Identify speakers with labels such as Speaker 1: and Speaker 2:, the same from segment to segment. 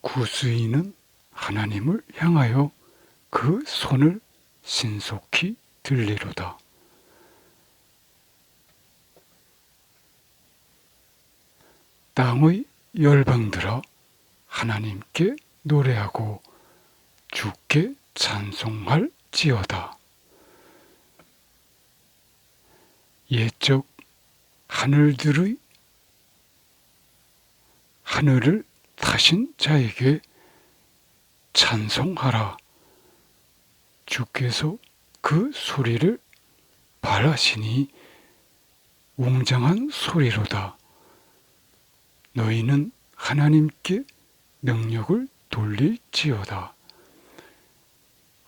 Speaker 1: 구스인은 하나님을 향하여 그 손을 신속히 들리로다. 땅의 열방들아 하나님께 노래하고 주께 찬송할 지어다. 옛적 하늘들의 하늘을 타신 자에게 찬송하라. 주께서 그 소리를 바라시니 웅장한 소리로다. 너희는 하나님께 능력을 돌릴지어다.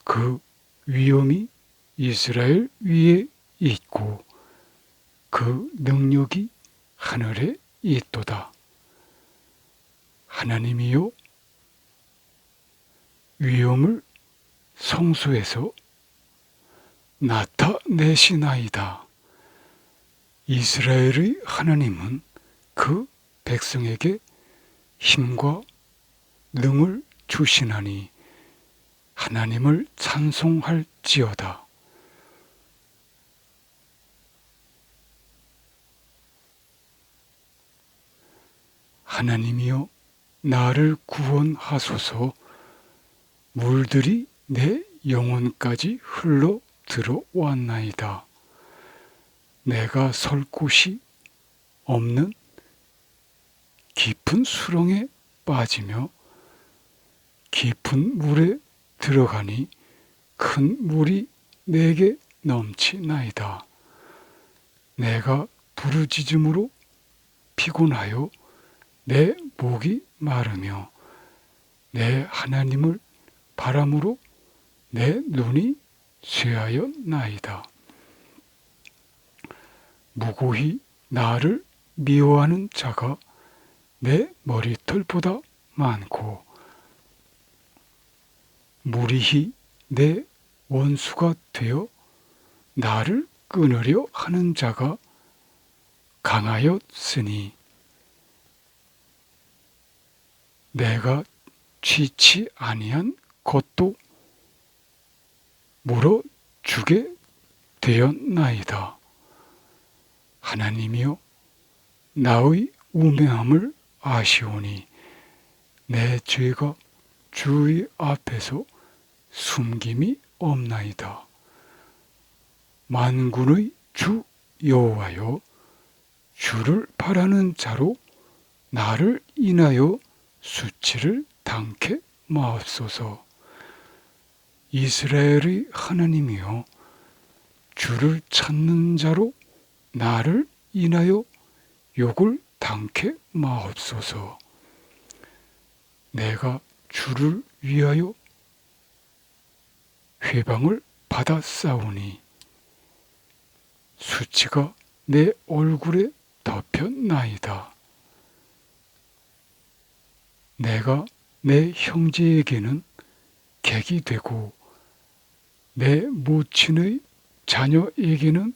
Speaker 1: 그 위엄이 이스라엘 위에 있고 그 능력이 하늘에 있도다. 하나님이요 위엄을 성소에서 나타내시나이다. 이스라엘의 하나님은 그 백성에게 힘과 능을 주시나니 하나님을 찬송할지어다. 하나님이여 나를 구원하소서 물들이 내 영혼까지 흘러 들어왔나이다. 내가 설 곳이 없는 깊은 수렁에 빠지며 깊은 물에 들어가니 큰 물이 내게 넘치나이다. 내가 부르짖음으로 피곤하여 내 목이 마르며 내 하나님을 바람으로 내 눈이 쇠하여 나이다. 무고히 나를 미워하는 자가 내 머리털보다 많고 무리히 내 원수가 되어 나를 끊으려 하는 자가 강하였으니 내가 취치 아니한 것도 물어 주게 되었나이다. 하나님이여 나의 우매함을 아시오니 내 죄가 주의 앞에서 숨김이 없나이다. 만군의 주 여호와여 주를 바라는 자로 나를 인하여 수치를 당케 마옵소서. 이스라엘의 하나님이여 주를 찾는 자로 나를 인하여 욕을 당케 마옵소서. 내가 주를 위하여 회방을 싸우니 수치가 내 얼굴에 덮였나이다. 내가 내 형제에게는 객이 되고 내 모친의 자녀에게는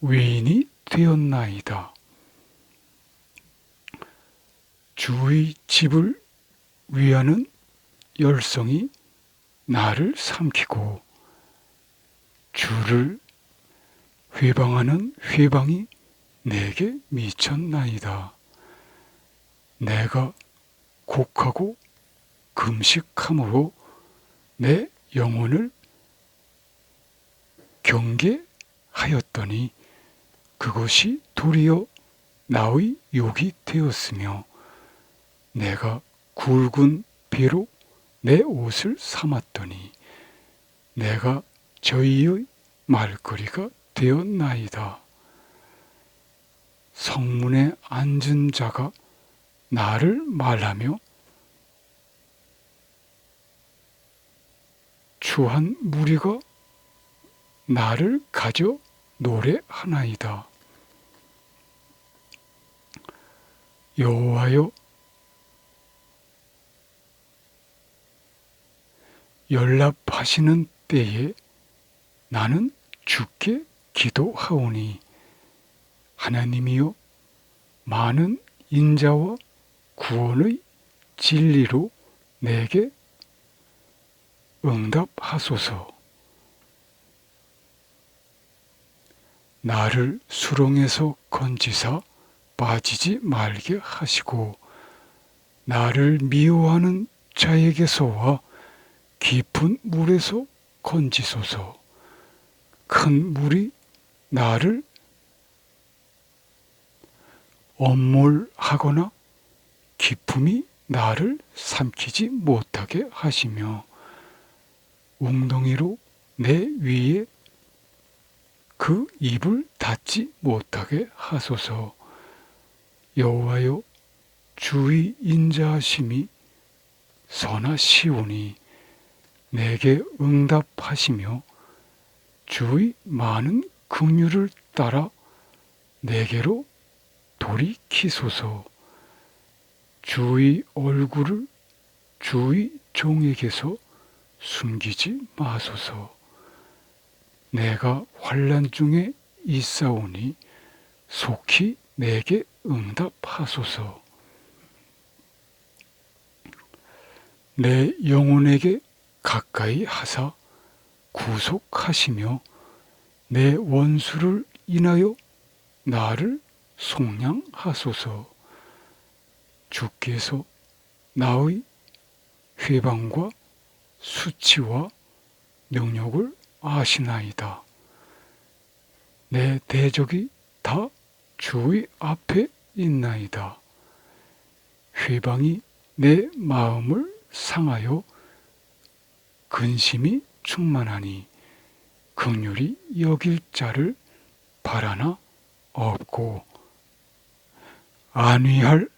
Speaker 1: 외인이 되었나이다. 주의 집을 위하는 열성이 나를 삼키고 주를 회방하는 회방이 내게 미쳤나이다. 내가 곡하고 금식함으로 내 영혼을 경계하였더니 그것이 도리어 나의 욕이 되었으며 내가 굵은 비로 내 옷을 삼았더니 내가 저희의 말거리가 되었나이다. 성문에 앉은 자가 나를 말하며 추한 무리가 나를 가져 노래하나이다. 여호와여 연락하시는 때에 나는 주께 기도하오니 하나님이여 많은 인자와 구원의 진리로 내게 응답하소서. 나를 수렁에서 건지사 빠지지 말게 하시고 나를 미워하는 자에게서와 깊은 물에서 건지소서. 큰 물이 나를 엄몰하거나 기품이 나를 삼키지 못하게 하시며 웅덩이로 내 위에 그 입을 닫지 못하게 하소서. 여호와여 주의 인자하심이 선하시오니 내게 응답하시며 주의 많은 긍휼을 따라 내게로 돌이키소서. 주의 얼굴을 주의 종에게서 숨기지 마소서. 내가 환란 중에 있사오니 속히 내게 응답하소서. 내 영혼에게 가까이 하사 구속하시며 내 원수를 인하여 나를 속량하소서. 주께서 나의 회방과 수치와 능력을 아시나이다. 내 대적이 다 주의 앞에 있나이다. 회방이 내 마음을 상하여 근심이 충만하니 긍휼히 여길 자를 바라나 없고 안위할